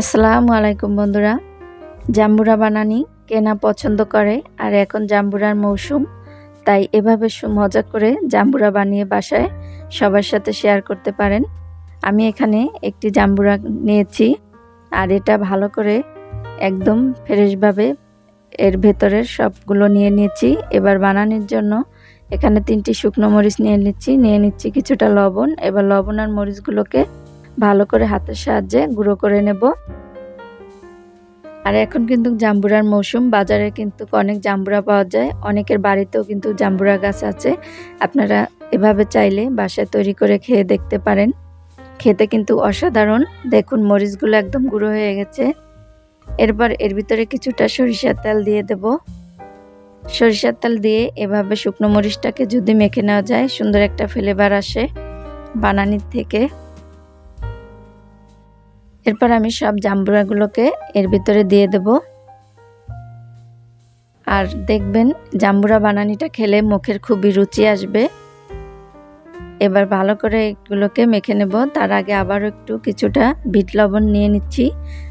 আসসালামু আলাইকুম বন্ধুরা। জাম্বুরা বানানি কেনা পছন্দ করে, আর এখন জাম্বুরার মৌসুম, তাই এভাবে মজা করে জাম্বুরা বানিয়ে বাসায় সবার সাথে শেয়ার করতে পারেন। আমি এখানে একটি জাম্বুরা নিয়েছি, আর এটা ভালো করে একদম ফ্রেশভাবে এর ভেতরের সবগুলো নিয়ে নিয়েছি। এবার বানানোর জন্য এখানে তিনটি শুকনো মরিচ নিয়ে নিচ্ছি নিয়ে নিচ্ছি কিছুটা লবণ। এবার লবণ আর মরিচগুলোকে ভালো করে হাতের সাহায্যে গুঁড়ো করে নেব। আর এখন কিন্তু জাম্বুরার মৌসুম, বাজারে কিন্তু অনেক জাম্বুরা পাওয়া যায়, অনেকের বাড়িতেও কিন্তু জাম্বুরা গাছ আছে। আপনারা এভাবে চাইলে বাসায় তৈরি করে খেয়ে দেখতে পারেন। খেতে কিন্তু অসাধারণ। দেখুন, মরিচগুলো একদম গুঁড়ো হয়ে গেছে। এরপর এর ভিতরে কিছুটা সরিষার তেল দিয়ে দেব। সরিষার তেল দিয়ে এভাবে শুকনো মরিচটাকে যদি মেখে নেওয়া যায়, সুন্দর একটা ফ্লেভার আসে বানানির থেকে। এরপর আমি সব জাম্বুরাগুলোকে এর ভিতরে দিয়ে দেব। আর দেখবেন জাম্বুরা বানানিটা খেলে মুখের খুবই রুচি আসবে। এবার ভালো করে এগুলোকে মেখে নেব। তার আগে আবারও একটু কিছুটা বিট লবণ নিয়ে নিচ্ছি।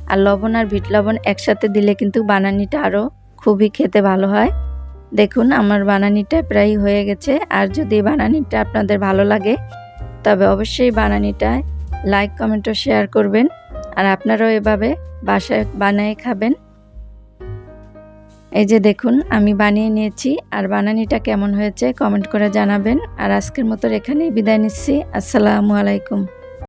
আর লবণ আর বিট লবণ একসাথে দিলে কিন্তু বানানিটা আরও খুবই খেতে ভালো হয়। দেখুন আমার বানানিটা প্রায় হয়ে গেছে। আর যদি বানানিটা আপনাদের ভালো লাগে, তবে অবশ্যই বানানিটা লাইক, কমেন্ট ও শেয়ার করবেন। আর আপনারাও এভাবে বাসায় বানিয়ে খাবেন। এই যে দেখুন, আমি বানিয়ে নিয়েছি। আর বানানিটা কেমন হয়েছে কমেন্ট করে জানাবেন। আর আজকের মতো এখানেই বিদায় নিচ্ছি। আসসালামু আলাইকুম।